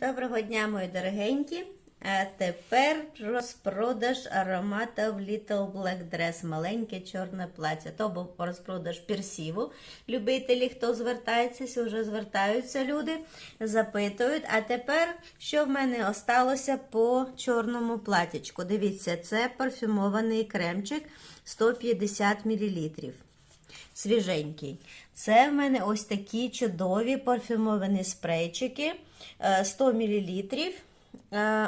Доброго дня, мої дорогенькі. А тепер розпродаж аромата в Little Black Dress, маленьке чорне плаття. То був розпродаж персіву. Любителі, хто звертається, вже звертаються люди, запитують. А тепер, що в мене осталося по чорному платячку? Дивіться, це парфюмований кремчик 150 мл свіженький. Це в мене ось такі чудові парфюмовані спрейчики е, 100 мл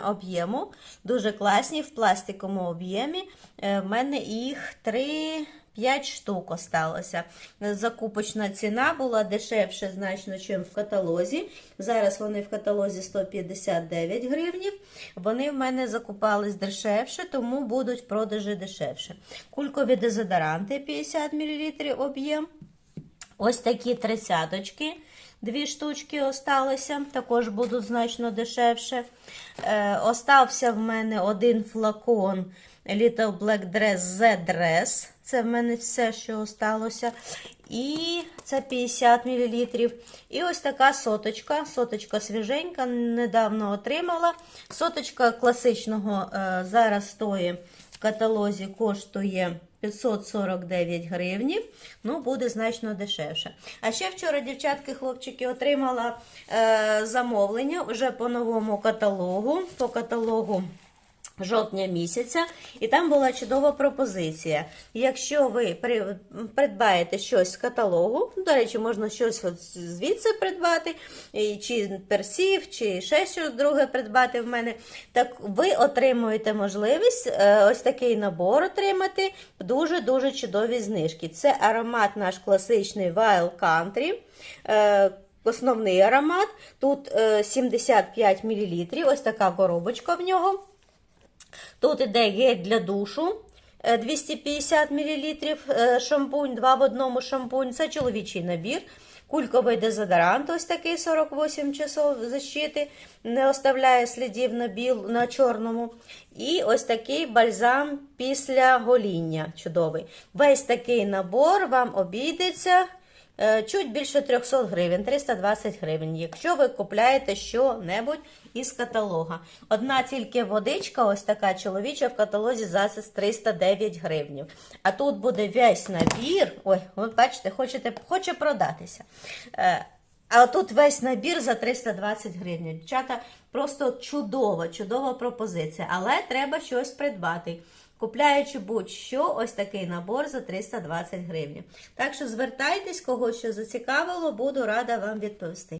об'єму. Дуже класні в пластиковому об'ємі. Е, В мене їх 3. 5 штук осталося. Закупочна ціна була дешевше значно, ніж в каталозі. Зараз вони в каталозі 159 гривнів. Вони в мене закупались дешевше, тому будуть в продажі дешевше. Кулькові дезодоранти 50 мл об'єм. Ось такі тридцяточки. Дві штучки осталося, також будуть значно дешевше. Е, остався в мене один флакон Little Black Dress Z Dress. Це в мене все, що осталося. І це 50 мл. І ось така соточка. Соточка свіженька, недавно отримала. Соточка класичного е, зараз стоїть в каталозі, коштує 549 гривнів, ну, буде значно дешевше. А ще вчора, дівчатки, хлопчики, отримала е, замовлення вже по новому каталогу, по каталогу жовтня місяця, і там була чудова пропозиція. Якщо ви при- придбаєте щось з каталогу, до речі, можна щось от звідси придбати, чи персів, чи ще щось друге придбати в мене, так ви отримуєте можливість е, ось такий набор отримати дуже-дуже чудові знижки. Це аромат наш класичний Wild Country. е, Основний аромат, тут е, 75 мл, ось така коробочка в нього. Тут іде гель для душу е, 250 мл, шампунь, два в одному шампунь. Це чоловічий набір. Кульковий дезодорант, ось такий 48 часов защити, не оставляє слідів на біл, на чорному. І ось такий бальзам після гоління. Чудовий. Весь такий набор вам обійдеться е, чуть більше 300 гривень, 320 гривень, якщо ви купляєте що-небудь із каталога. Одна тільки водичка, ось така чоловіча в каталозі за 309 гривень. А тут буде весь набір. Ой, ви бачите, хочете, хоче продатися. А тут весь набір за 320 гривень. Дівчата, просто чудова, чудова пропозиція. Але треба щось придбати. Купляючи будь-що, ось такий набор за 320 гривень. Так що звертайтесь, кого що зацікавило, буду рада вам відповісти.